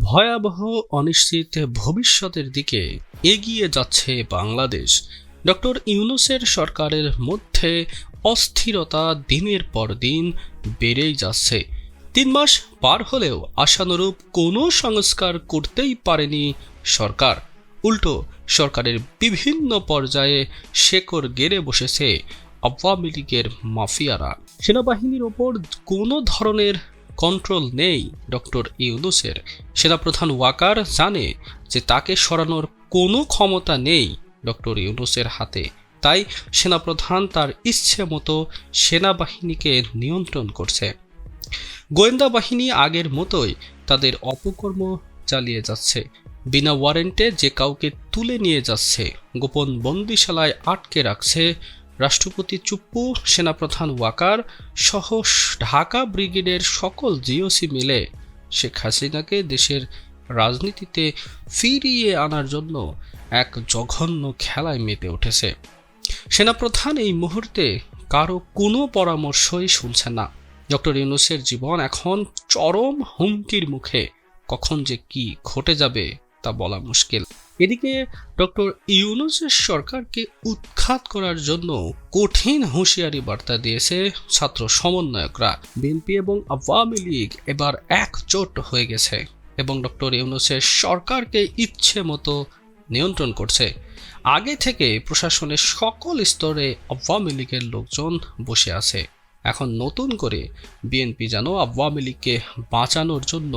ভয়াবহ অনিশ্চিত ভবিষ্যতের দিকে এগিয়ে যাচ্ছে বাংলাদেশ। ডক্টর ইউনুসের সরকারের মধ্যে অস্থিরতা দিনের পর দিন বেড়েই যাচ্ছে। তিন মাস পার হলেও আশানুরূপ কোনো সংস্কার করতেই পারেনি সরকার। উল্টো, সরকারের বিভিন্ন পর্যায়ে শেকড় গেড়ে বসেছে আওয়ামী লীগের মাফিয়ারা। সেনাবাহিনীর ওপর কোনো ধরনের কন্ট্রোল নেই ডক্টর ইউনুসের। সেনাপ্রধান ওয়াকার জানে যে তাকে সরানোর কোনো ক্ষমতা নেই ডক্টর ইউনুসের হাতে। তাই সেনাপ্রধান তার ইচ্ছে মতো সেনাবাহিনীকে নিয়ন্ত্রণ করছে। গোয়েন্দা বাহিনী আগের মতোই তাদের অপকর্ম চালিয়ে যাচ্ছে। বিনা ওয়ারেন্টে যে কাউকে তুলে নিয়ে যাচ্ছে, গোপন বন্দিশালায় আটকে রাখছে রাষ্ট্রপতি চুপ্পু, সেনাপ্রধান ওয়াকার সহ ঢাকা ব্রিগেডের সকল জিওসি মিলে শেখ হাসিনাকে দেশের রাজনীতিতে ফিরিয়ে আনার জন্য এক জঘন্য খেলায় মেতে উঠেছে। সেনাপ্রধান এই মুহূর্তে কারও কোনো পরামর্শই শুনছে না। ডক্টর ইউনুসের জীবন এখন চরম হুমকির মুখে। কখন যে কি ঘটে যাবে তা বলা মুশকিল। এদিকে ডক্টর ইউনুসের সরকারকে উৎখাত করার জন্য কঠিন হুঁশিয়ারি বার্তা দিয়েছে ছাত্র সমন্বয়করা। বিএনপি এবং আওয়ামী লীগ এবার একজোট হয়ে গেছে এবং ডক্টর ইউনুসের সরকারকে ইচ্ছে মতো নিয়ন্ত্রণ করছে। আগে থেকে প্রশাসনের সকল স্তরে আওয়ামী লীগের লোকজন বসে আছে। এখন নতুন করে বিএনপি যেন আওয়ামী লীগকে বাঁচানোর জন্য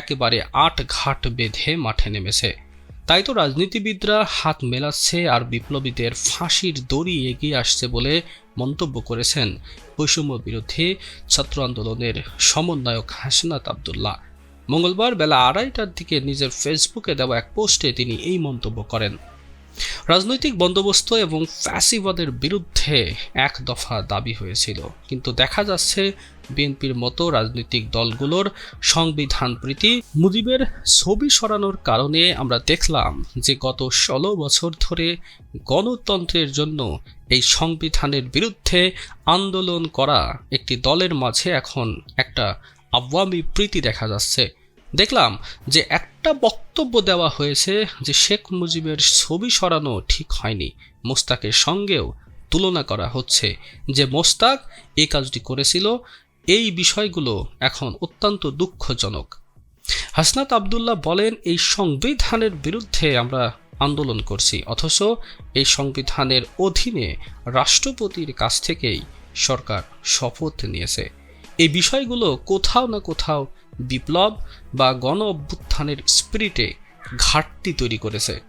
একেবারে আট ঘাট বেঁধে মাঠে নেমেছে। তাই তো রাজনীতিবিদরা হাত মেলাচ্ছে আর বিপ্লবীদের ফাঁসির দড়ি এগিয়ে আসছে বলে মন্তব্য করেছেন বৈষম্য বিরোধী ছাত্র আন্দোলনের সমন্বয়ক হাসনাত আবদুল্লাহ। মঙ্গলবার বেলা আড়াইটার দিকে নিজের ফেসবুকে দেওয়া এক পোস্টে তিনি এই মন্তব্য করেন। রাজনৈতিক বন্দোবস্ত এবং ফ্যাসিবাদের বিরুদ্ধে এক দফা দাবি হয়েছিল। কিন্তু দেখা যাচ্ছে বিএনপির মতো রাজনৈতিক দলগুলোর সংবিধান প্রীতি মুজিবের ছবি সরানোর কারণে আমরা দেখলাম যে গত ষোলো বছর ধরে গণতন্ত্রের জন্য এই সংবিধানের বিরুদ্ধে আন্দোলন করা একটি দলের মাঝে এখন একটা আওয়ামী প্রীতি দেখা যাচ্ছে। দেখলাম যে একটা বক্তব্য দেওয়া হয়েছে যে শেখ মুজিবের ছবি সরানো ঠিক হয়নি। মোস্তাকের সঙ্গেও তুলনা করা হচ্ছে যে মোস্তাক এই কাজটি করেছিল। এই বিষয়গুলো এখন অত্যন্ত দুঃখজনক। হাসনাত আবদুল্লাহ বলেন, এই সংবিধানের বিরুদ্ধে আমরা আন্দোলন করছি, অথচ এই সংবিধানের অধীনে রাষ্ট্রপতির কাছ থেকেই সরকার শপথ নিয়েছে। এই বিষয়গুলো কোথাও না কোথাও বিপ্লব বা গণ অভ্যুত্থানের স্পিরিটে ঘাটতি তৈরি করেছে।